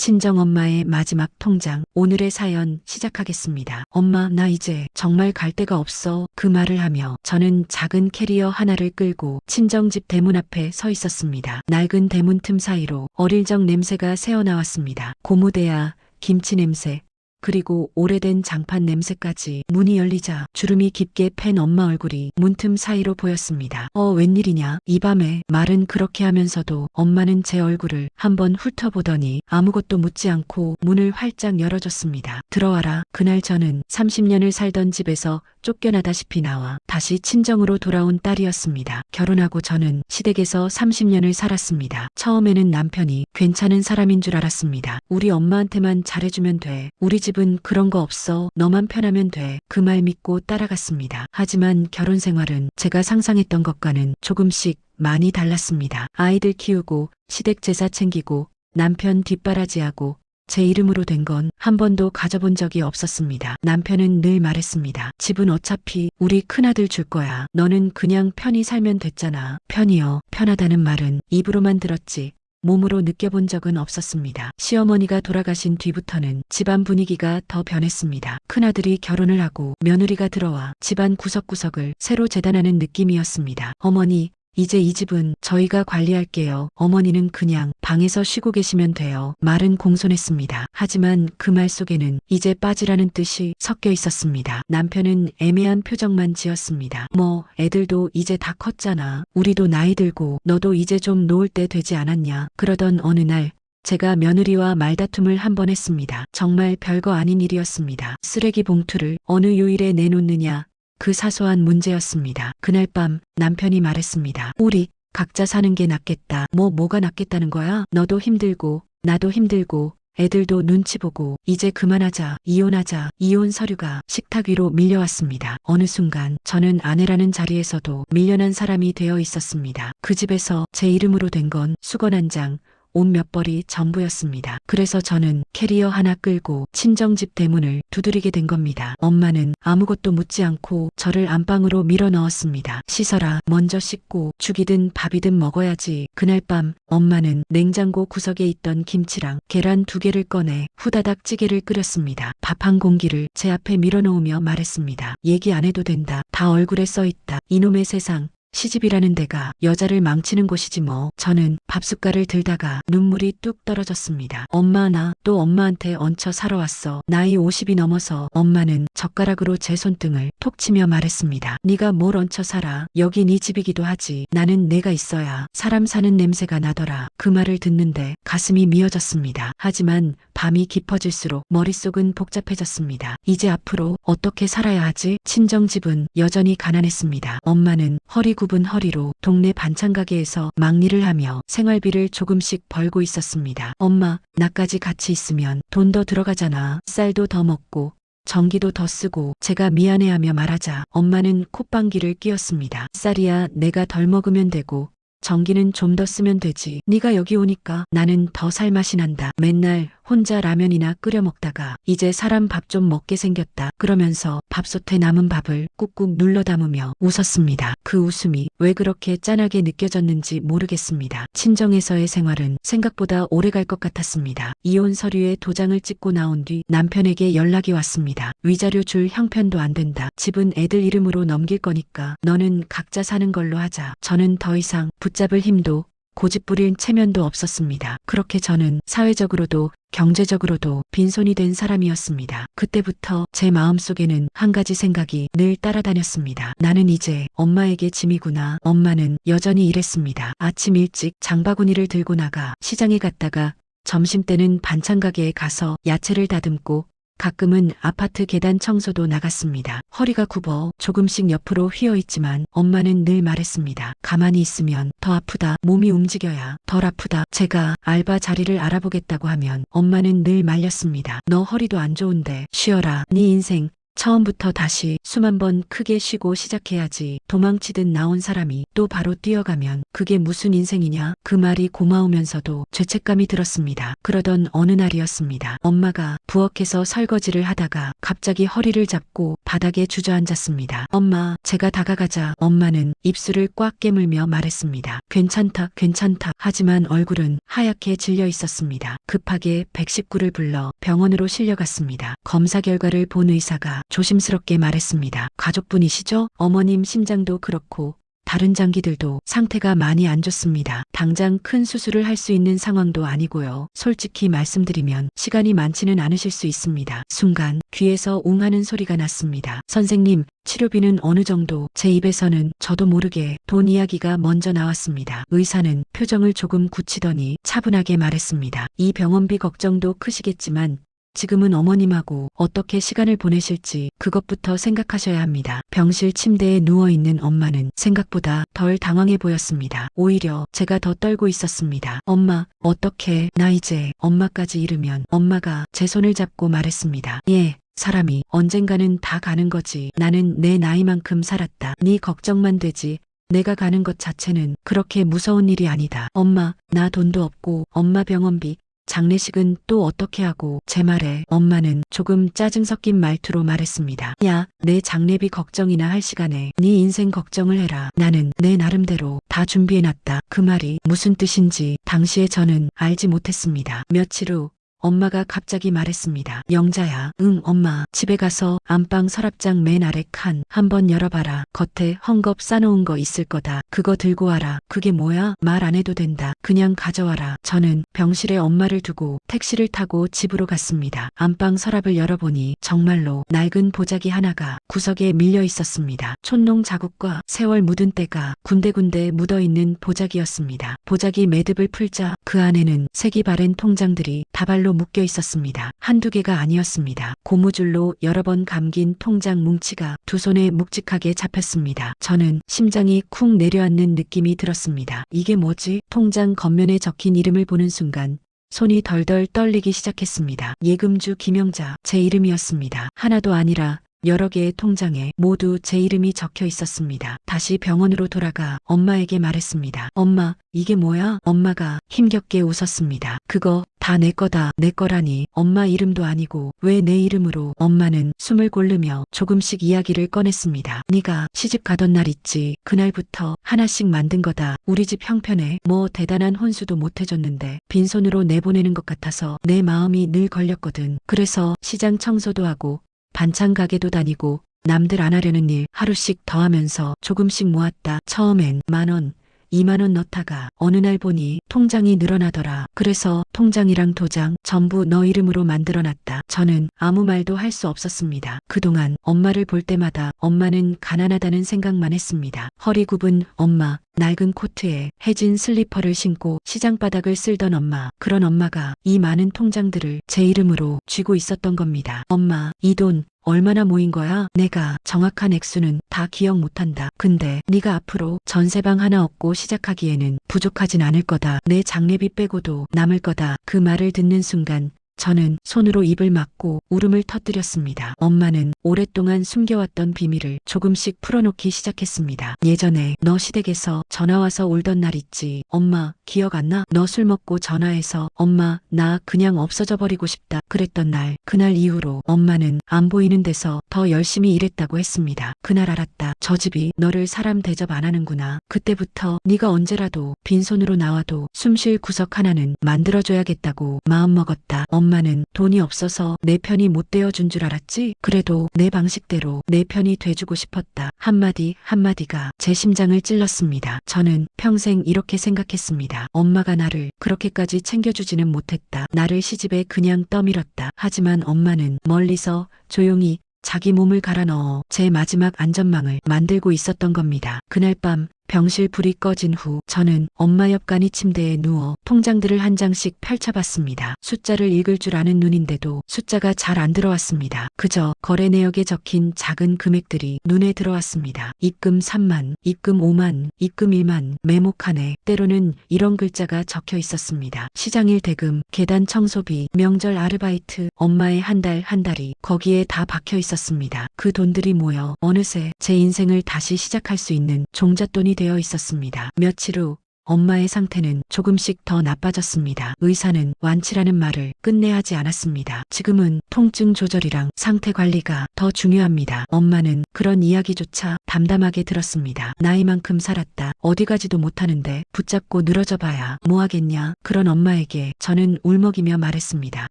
친정엄마의 마지막 통장, 오늘의 사연 시작하겠습니다. 엄마, 나 이제 정말 갈 데가 없어. 그 말을 하며 저는 작은 캐리어 하나를 끌고 친정집 대문 앞에 서 있었습니다. 낡은 대문 틈 사이로 어릴 적 냄새가 새어나왔습니다. 고무대야, 김치 냄새, 그리고 오래된 장판 냄새까지 문이 열리자 주름이 깊게 팬 엄마 얼굴이 문틈 사이로 보였습니다. 어, 웬일이냐? 이 밤에 말은 그렇게 하면서도 엄마는 제 얼굴을 한번 훑어보더니 아무것도 묻지 않고 문을 활짝 열어줬습니다. 들어와라. 그날 저는 30년을 살던 집에서 쫓겨나다시피 나와 다시 친정으로 돌아온 딸이었습니다. 결혼하고 저는 시댁에서 30년을 살았습니다. 처음에는 남편이 괜찮은 사람인 줄 알았습니다. 우리 엄마한테만 잘해주면 돼. 우리 집은 그런 거 없어. 너만 편하면 돼. 그 말 믿고 따라갔습니다. 하지만 결혼 생활은 제가 상상했던 것과는 조금씩 많이 달랐습니다. 아이들 키우고 시댁 제사 챙기고 남편 뒷바라지하고 제 이름으로 된 건 한 번도 가져본 적이 없었습니다. 남편은 늘 말했습니다. 집은 어차피 우리 큰아들 줄 거야. 너는 그냥 편히 살면 됐잖아. 편이요. 편하다는 말은 입으로만 들었지. 몸으로 느껴본 적은 없었습니다. 시어머니가 돌아가신 뒤부터는 집안 분위기가 더 변했습니다. 큰아들이 결혼을 하고 며느리가 들어와 집안 구석구석을 새로 재단하는 느낌이었습니다. 어머니, 이제 이 집은 저희가 관리할게요. 어머니는 그냥 방에서 쉬고 계시면 돼요. 말은 공손했습니다. 하지만 그 말 속에는 이제 빠지라는 뜻이 섞여 있었습니다. 남편은 애매한 표정만 지었습니다. 뭐, 애들도 이제 다 컸잖아. 우리도 나이 들고 너도 이제 좀 놓을 때 되지 않았냐. 그러던 어느 날 제가 며느리와 말다툼을 한 번 했습니다. 정말 별거 아닌 일이었습니다. 쓰레기 봉투를 어느 요일에 내놓느냐 그 사소한 문제였습니다. 그날 밤 남편이 말했습니다. 우리 각자 사는 게 낫겠다. 뭐 뭐가 낫겠다는 거야? 너도 힘들고 나도 힘들고 애들도 눈치 보고 이제 그만하자. 이혼하자. 이혼 서류가 식탁 위로 밀려왔습니다. 어느 순간 저는 아내라는 자리에서도 밀려난 사람이 되어 있었습니다. 그 집에서 제 이름으로 된 건 수건 한 장, 옷 몇 벌이 전부였습니다. 그래서 저는 캐리어 하나 끌고 친정집 대문을 두드리게 된 겁니다. 엄마는 아무것도 묻지 않고 저를 안방으로 밀어 넣었습니다. 씻어라. 먼저 씻고 죽이든 밥이든 먹어야지. 그날 밤 엄마는 냉장고 구석에 있던 김치랑 계란 두 개를 꺼내 후다닥 찌개를 끓였습니다. 밥 한 공기를 제 앞에 밀어놓으며 말했습니다. 얘기 안 해도 된다. 다 얼굴에 써 있다. 이놈의 세상. 시집이라는 데가 여자를 망치는 곳이지 뭐. 저는 밥숟갈을 들다가 눈물이 뚝 떨어졌습니다. 엄마 나 또 엄마한테 얹혀 살아 왔어. 나이 50이 넘어서 엄마는 젓가락으로 제 손등을 톡 치며 말했습니다. 네가 뭘 얹혀 살아. 여기 네 집이기도 하지. 나는 내가 있어야 사람 사는 냄새가 나더라. 그 말을 듣는데 가슴이 미어졌습니다. 하지만 밤이 깊어질수록 머릿속은 복잡해졌습니다. 이제 앞으로 어떻게 살아야 하지? 친정집은 여전히 가난했습니다. 엄마는 허리 굽은 허리로 동네 반찬 가게에서 막일을 하며 생활비를 조금씩 벌고 있었습니다. 엄마, 나까지 같이 있으면 돈 더 들어가잖아. 쌀도 더 먹고 전기도 더 쓰고 제가 미안해하며 말하자 엄마는 콧방귀를 뀌었습니다. 쌀이야 내가 덜 먹으면 되고 전기는 좀 더 쓰면 되지. 네가 여기 오니까 나는 더 살맛이 난다. 맨날 혼자 라면이나 끓여 먹다가 이제 사람 밥 좀 먹게 생겼다. 그러면서 밥솥에 남은 밥을 꾹꾹 눌러 담으며 웃었습니다. 그 웃음이 왜 그렇게 짠하게 느껴졌는지 모르겠습니다. 친정에서의 생활은 생각보다 오래 갈 것 같았습니다. 이혼 서류에 도장을 찍고 나온 뒤 남편에게 연락이 왔습니다. 위자료 줄 형편도 안 된다. 집은 애들 이름으로 넘길 거니까 너는 각자 사는 걸로 하자. 저는 더 이상 붙잡을 힘도 고집부릴 체면도 없었습니다. 그렇게 저는 사회적으로도 경제적으로도 빈손이 된 사람이었습니다. 그때부터 제 마음속에는 한 가지 생각이 늘 따라다녔습니다. 나는 이제 엄마에게 짐이구나. 엄마는 여전히 일했습니다. 아침 일찍 장바구니를 들고 나가 시장에 갔다가 점심때는 반찬 가게에 가서 야채를 다듬고 가끔은 아파트 계단 청소도 나갔습니다. 허리가 굽어 조금씩 옆으로 휘어 있지만 엄마는 늘 말했습니다. 가만히 있으면 더 아프다. 몸이 움직여야 덜 아프다. 제가 알바 자리를 알아보겠다고 하면 엄마는 늘 말렸습니다. 너 허리도 안 좋은데 쉬어라. 네 인생 처음부터 다시 숨한번 크게 쉬고 시작해야지 도망치듯 나온 사람이 또 바로 뛰어가면 그게 무슨 인생이냐 그 말이 고마우면서도 죄책감이 들었습니다. 그러던 어느 날이었습니다. 엄마가 부엌에서 설거지를 하다가 갑자기 허리를 잡고 바닥에 주저앉았습니다. 엄마, 제가 다가가자 엄마는 입술을 꽉 깨물며 말했습니다. 괜찮다, 괜찮다. 하지만 얼굴은 하얗게 질려 있었습니다. 급하게 119를 불러 병원으로 실려갔습니다. 검사 결과를 본 의사가 조심스럽게 말했습니다. 가족분이시죠? 어머님 심장도 그렇고 다른 장기들도 상태가 많이 안 좋습니다. 당장 큰 수술을 할 수 있는 상황도 아니고요. 솔직히 말씀드리면 시간이 많지는 않으실 수 있습니다. 순간 귀에서 웅 하는 소리가 났습니다. 선생님, 치료비는 어느 정도? 제 입에서는 저도 모르게 돈 이야기가 먼저 나왔습니다. 의사는 표정을 조금 굳히더니 차분하게 말했습니다. 이 병원비 걱정도 크시겠지만 지금은 어머님하고 어떻게 시간을 보내실지 그것부터 생각하셔야 합니다. 병실 침대에 누워있는 엄마는 생각보다 덜 당황해 보였습니다. 오히려 제가 더 떨고 있었습니다. 엄마, 어떻게, 나 이제 엄마까지 잃으면 엄마가 제 손을 잡고 말했습니다. 예, 사람이 언젠가는 다 가는 거지. 나는 내 나이만큼 살았다. 네 걱정만 되지. 내가 가는 것 자체는 그렇게 무서운 일이 아니다. 엄마, 나 돈도 없고 엄마 병원비 장례식은 또 어떻게 하고 제 말에 엄마는 조금 짜증 섞인 말투로 말했습니다. 야, 내 장례비 걱정이나 할 시간에 네 인생 걱정을 해라. 나는 내 나름대로 다 준비해놨다. 그 말이 무슨 뜻인지 당시에 저는 알지 못했습니다. 며칠 후 엄마가 갑자기 말했습니다. 영자야, 응, 엄마. 집에 가서 안방 서랍장 맨 아래 칸 한번 열어봐라. 겉에 헝겊 싸놓은 거 있을 거다. 그거 들고 와라. 그게 뭐야? 말 안 해도 된다. 그냥 가져와라. 저는 병실에 엄마를 두고 택시를 타고 집으로 갔습니다. 안방 서랍을 열어보니 정말로 낡은 보자기 하나가 구석에 밀려 있었습니다. 촌농 자국과 세월 묻은 때가 군데군데 묻어있는 보자기였습니다. 보자기 매듭을 풀자 그 안에는 색이 바랜 통장들이 다발로 묶여 있었습니다. 한두 개가 아니었습니다. 고무줄로 여러 번 감긴 통장 뭉치가 두 손에 묵직하게 잡혔습니다. 저는 심장이 쿵 내려앉는 느낌이 들었습니다. 이게 뭐지? 통장 겉면에 적힌 이름을 보는 순간 손이 덜덜 떨리기 시작했습니다. 예금주 김영자 제 이름이었습니다. 하나도 아니라 여러 개의 통장에 모두 제 이름이 적혀 있었습니다. 다시 병원으로 돌아가 엄마에게 말했습니다. 엄마, 이게 뭐야? 엄마가 힘겹게 웃었습니다. 그거 다 내 거다. 내 거라니. 엄마 이름도 아니고 왜 내 이름으로? 엄마는 숨을 고르며 조금씩 이야기를 꺼냈습니다. 네가 시집 가던 날 있지. 그날부터 하나씩 만든 거다. 우리 집 형편에 뭐 대단한 혼수도 못 해줬는데 빈손으로 내보내는 것 같아서 내 마음이 늘 걸렸거든. 그래서 시장 청소도 하고 반찬 가게도 다니고 남들 안 하려는 일 하루씩 더 하면서 조금씩 모았다. 처음엔 만 원, 2만 원 넣다가 어느 날 보니 통장이 늘어나더라. 그래서 통장이랑 도장 전부 너 이름으로 만들어놨다. 저는 아무 말도 할 수 없었습니다. 그동안 엄마를 볼 때마다 엄마는 가난하다는 생각만 했습니다. 허리 굽은 엄마, 낡은 코트에 해진 슬리퍼를 신고 시장바닥을 쓸던 엄마. 그런 엄마가 이 많은 통장들을 제 이름으로 쥐고 있었던 겁니다. 엄마, 이 돈 얼마나 모인 거야? 내가 정확한 액수는 다 기억 못한다. 근데 네가 앞으로 전세방 하나 얻고 시작하기에는 부족하진 않을 거다. 내 장례비 빼고도 남을 거다. 그 말을 듣는 순간 저는 손으로 입을 막고 울음을 터뜨렸습니다. 엄마는 오랫동안 숨겨왔던 비밀을 조금씩 풀어놓기 시작했습니다. 예전에 너 시댁에서 전화와서 울던 날 있지. 엄마, 기억 안 나? 너 술 먹고 전화해서 엄마, 나 그냥 없어져 버리고 싶다. 그랬던 날. 그날 이후로 엄마는 안 보이는 데서 더 열심히 일했다고 했습니다. 그날 알았다. 저 집이 너를 사람 대접 안 하는구나. 그때부터 네가 언제라도 빈손으로 나와도 숨 쉴 구석 하나는 만들어줘야겠다고 마음먹었다. 엄마 는 돈이 없어서 내 편이 못 되어준 줄 알았지? 그래도 내 방식대로 내 편이 돼주고 싶었다. 한마디 한마디가 제 심장을 찔렀습니다. 저는 평생 이렇게 생각했습니다. 엄마가 나를 그렇게까지 챙겨주지는 못했다. 나를 시집에 그냥 떠밀었다. 하지만 엄마는 멀리서 조용히 자기 몸을 갈아 넣어 제 마지막 안전망을 만들고 있었던 겁니다. 그날 밤 병실 불이 꺼진 후 저는 엄마 옆간이 침대에 누워 통장들을 한 장씩 펼쳐봤습니다. 숫자를 읽을 줄 아는 눈인데도 숫자가 잘 안 들어왔습니다. 그저 거래 내역에 적힌 작은 금액들이 눈에 들어왔습니다. 입금 3만, 입금 5만, 입금 1만, 메모칸에 때로는 이런 글자가 적혀 있었습니다. 시장일 대금, 계단 청소비, 명절 아르바이트, 엄마의 한 달한 달이 거기에 다 박혀 있었습니다. 그 돈들이 모여 어느새 제 인생을 다시 시작할 수 있는 종잣돈이 되어 있었습니다. 며칠 후 엄마의 상태는 조금씩 더 나빠졌습니다. 의사는 완치라는 말을 끝내 하지 않았습니다. 지금은 통증 조절이랑 상태 관리가 더 중요합니다. 엄마는 그런 이야기조차 담담하게 들었습니다. 나이만큼 살았다. 어디 가지도 못하는데 붙잡고 늘어져 봐야 뭐 하겠냐. 그런 엄마에게 저는 울먹이며 말했습니다.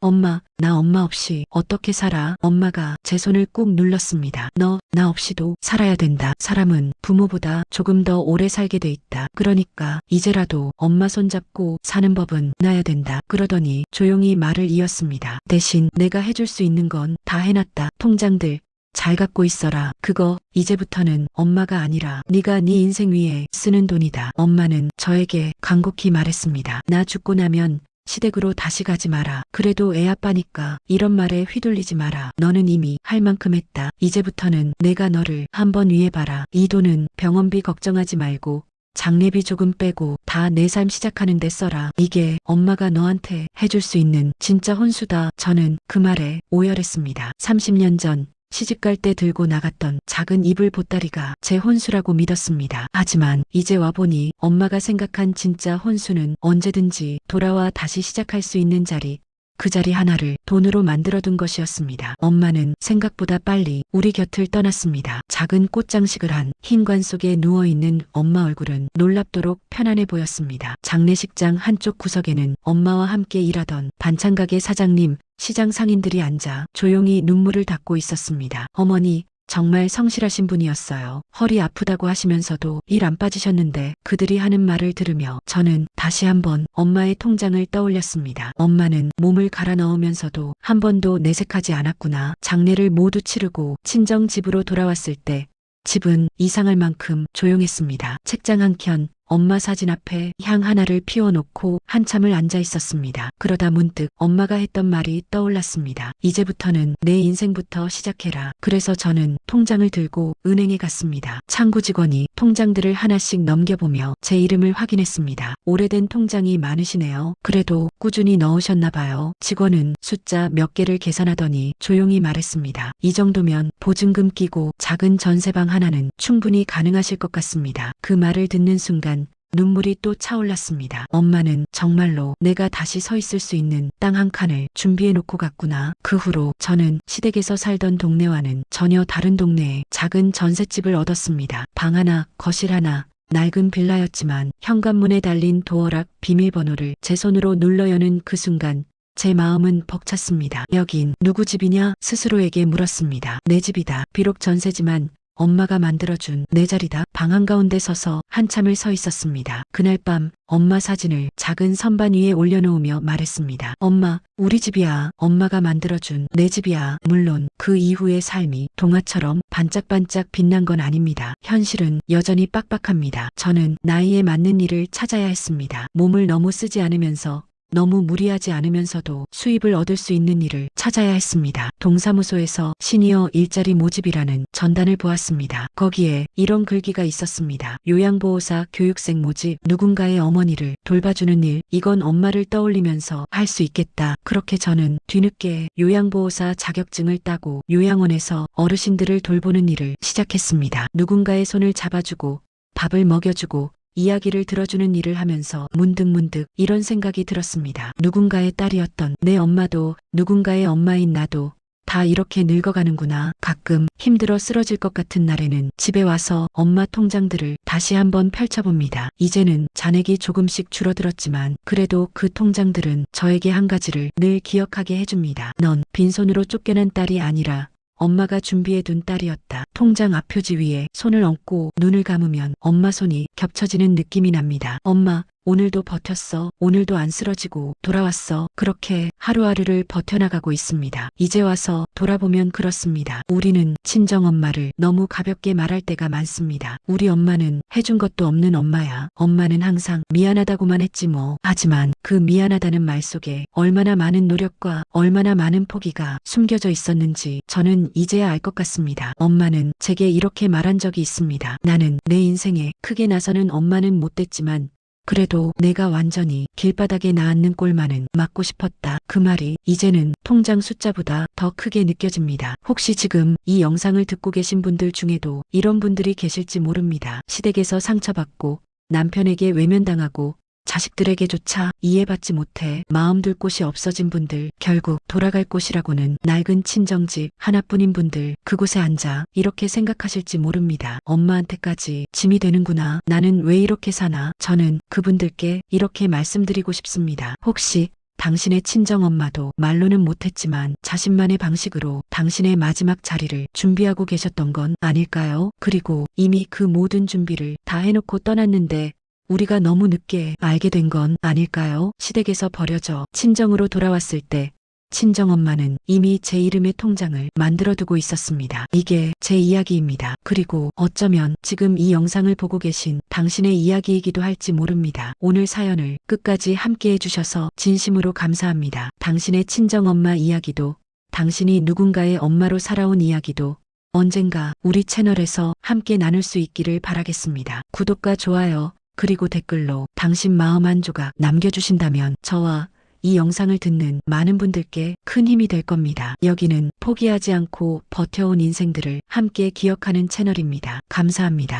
엄마, 나 엄마 없이 어떻게 살아? 엄마가 제 손을 꾹 눌렀습니다. 너, 나 없이도 살아야 된다. 사람은 부모보다 조금 더 오래 살게 돼 있다. 그러니까 이제라도 엄마 손잡고 사는 법은 나야 된다. 그러더니 조용히 말을 이었습니다. 대신 내가 해줄 수 있는 건 다 해놨다. 통장들 잘 갖고 있어라. 그거 이제부터는 엄마가 아니라 네가 네 인생 위에 쓰는 돈이다. 엄마는 저에게 간곡히 말했습니다. 나 죽고 나면 시댁으로 다시 가지 마라. 그래도 애 아빠니까 이런 말에 휘둘리지 마라. 너는 이미 할 만큼 했다. 이제부터는 내가 너를 한번 위해 봐라. 이 돈은 병원비 걱정하지 말고 장례비 조금 빼고 다 내 삶 시작하는 데 써라. 이게 엄마가 너한테 해줄 수 있는 진짜 혼수다. 저는 그 말에 오열했습니다. 30년 전 시집갈 때 들고 나갔던 작은 이불 보따리가 제 혼수라고 믿었습니다. 하지만 이제 와보니 엄마가 생각한 진짜 혼수는 언제든지 돌아와 다시 시작할 수 있는 자리, 그 자리 하나를 돈으로 만들어둔 것이었습니다. 엄마는 생각보다 빨리 우리 곁을 떠났습니다. 작은 꽃장식을 한 흰관 속에 누워있는 엄마 얼굴은 놀랍도록 편안해 보였습니다. 장례식장 한쪽 구석에는 엄마와 함께 일하던 반찬가게 사장님, 시장 상인들이 앉아 조용히 눈물을 닦고 있었습니다. 어머니, 정말 성실하신 분이었어요. 허리 아프다고 하시면서도 일 안 빠지셨는데 그들이 하는 말을 들으며 저는 다시 한번 엄마의 통장을 떠올렸습니다. 엄마는 몸을 갈아 넣으면서도 한 번도 내색하지 않았구나. 장례를 모두 치르고 친정 집으로 돌아왔을 때 집은 이상할 만큼 조용했습니다. 책장 한 켠 엄마 사진 앞에 향 하나를 피워놓고 한참을 앉아 있었습니다. 그러다 문득 엄마가 했던 말이 떠올랐습니다. 이제부터는 내 인생부터 시작해라. 그래서 저는 통장을 들고 은행에 갔습니다. 창구 직원이 통장들을 하나씩 넘겨보며 제 이름을 확인했습니다. 오래된 통장이 많으시네요. 그래도 꾸준히 넣으셨나 봐요. 직원은 숫자 몇 개를 계산하더니 조용히 말했습니다. 이 정도면 보증금 끼고 작은 전세방 하나는 충분히 가능하실 것 같습니다. 그 말을 듣는 순간 눈물이 또 차올랐습니다. 엄마는 정말로 내가 다시 서 있을 수 있는 땅 한 칸을 준비해 놓고 갔구나. 그 후로 저는 시댁에서 살던 동네와는 전혀 다른 동네에 작은 전셋집을 얻었습니다. 방 하나, 거실 하나, 낡은 빌라였지만 현관문에 달린 도어락 비밀번호를 제 손으로 눌러 여는 그 순간 제 마음은 벅찼습니다. 여긴 누구 집이냐 스스로에게 물었습니다. 내 집이다. 비록 전세지만 엄마가 만들어준 내 자리다. 방 한가운데 서서 한참을 서 있었습니다. 그날 밤 엄마 사진을 작은 선반 위에 올려놓으며 말했습니다. 엄마, 우리 집이야. 엄마가 만들어준 내 집이야. 물론 그 이후의 삶이 동화처럼 반짝반짝 빛난 건 아닙니다. 현실은 여전히 빡빡합니다. 저는 나이에 맞는 일을 찾아야 했습니다. 몸을 너무 쓰지 않으면서 너무 무리하지 않으면서도 수입을 얻을 수 있는 일을 찾아야 했습니다. 동사무소에서 시니어 일자리 모집이라는 전단을 보았습니다. 거기에 이런 글귀가 있었습니다. 요양보호사 교육생 모집, 누군가의 어머니를 돌봐주는 일, 이건 엄마를 떠올리면서 할 수 있겠다. 그렇게 저는 뒤늦게 요양보호사 자격증을 따고 요양원에서 어르신들을 돌보는 일을 시작했습니다. 누군가의 손을 잡아주고 밥을 먹여주고 이야기를 들어주는 일을 하면서 문득문득 이런 생각이 들었습니다. 누군가의 딸이었던 내 엄마도 누군가의 엄마인 나도 다 이렇게 늙어가는구나. 가끔 힘들어 쓰러질 것 같은 날에는 집에 와서 엄마 통장들을 다시 한번 펼쳐봅니다. 이제는 잔액이 조금씩 줄어들었지만 그래도 그 통장들은 저에게 한 가지를 늘 기억하게 해줍니다. 넌 빈손으로 쫓겨난 딸이 아니라 엄마가 준비해둔 딸이었다. 통장 앞표지 위에 손을 얹고 눈을 감으면 엄마 손이 겹쳐지는 느낌이 납니다. 엄마, 오늘도 버텼어. 오늘도 안 쓰러지고 돌아왔어. 그렇게 하루하루를 버텨나가고 있습니다. 이제 와서 돌아보면 그렇습니다. 우리는 친정엄마를 너무 가볍게 말할 때가 많습니다. 우리 엄마는 해준 것도 없는 엄마야. 엄마는 항상 미안하다고만 했지 뭐. 하지만 그 미안하다는 말 속에 얼마나 많은 노력과 얼마나 많은 포기가 숨겨져 있었는지 저는 이제야 알 것 같습니다. 엄마는 제게 이렇게 말한 적이 있습니다. 나는 내 인생에 크게 나서는 엄마는 못됐지만 그래도 내가 완전히 길바닥에 나앉는 꼴만은 막고 싶었다. 그 말이 이제는 통장 숫자보다 더 크게 느껴집니다. 혹시 지금 이 영상을 듣고 계신 분들 중에도 이런 분들이 계실지 모릅니다. 시댁에서 상처받고 남편에게 외면당하고 자식들에게조차 이해받지 못해 마음 둘 곳이 없어진 분들, 결국 돌아갈 곳이라고는 낡은 친정집 하나뿐인 분들, 그곳에 앉아 이렇게 생각하실지 모릅니다. 엄마한테까지 짐이 되는구나. 나는 왜 이렇게 사나? 저는 그분들께 이렇게 말씀드리고 싶습니다. 혹시 당신의 친정엄마도 말로는 못했지만 자신만의 방식으로 당신의 마지막 자리를 준비하고 계셨던 건 아닐까요? 그리고 이미 그 모든 준비를 다 해놓고 떠났는데 우리가 너무 늦게 알게 된 건 아닐까요? 시댁에서 버려져 친정으로 돌아왔을 때 친정엄마는 이미 제 이름의 통장을 만들어 두고 있었습니다. 이게 제 이야기입니다. 그리고 어쩌면 지금 이 영상을 보고 계신 당신의 이야기이기도 할지 모릅니다. 오늘 사연을 끝까지 함께 해주셔서 진심으로 감사합니다. 당신의 친정엄마 이야기도 당신이 누군가의 엄마로 살아온 이야기도 언젠가 우리 채널에서 함께 나눌 수 있기를 바라겠습니다. 구독과 좋아요, 그리고 댓글로 당신 마음 한 조각 남겨주신다면 저와 이 영상을 듣는 많은 분들께 큰 힘이 될 겁니다. 여기는 포기하지 않고 버텨온 인생들을 함께 기억하는 채널입니다. 감사합니다.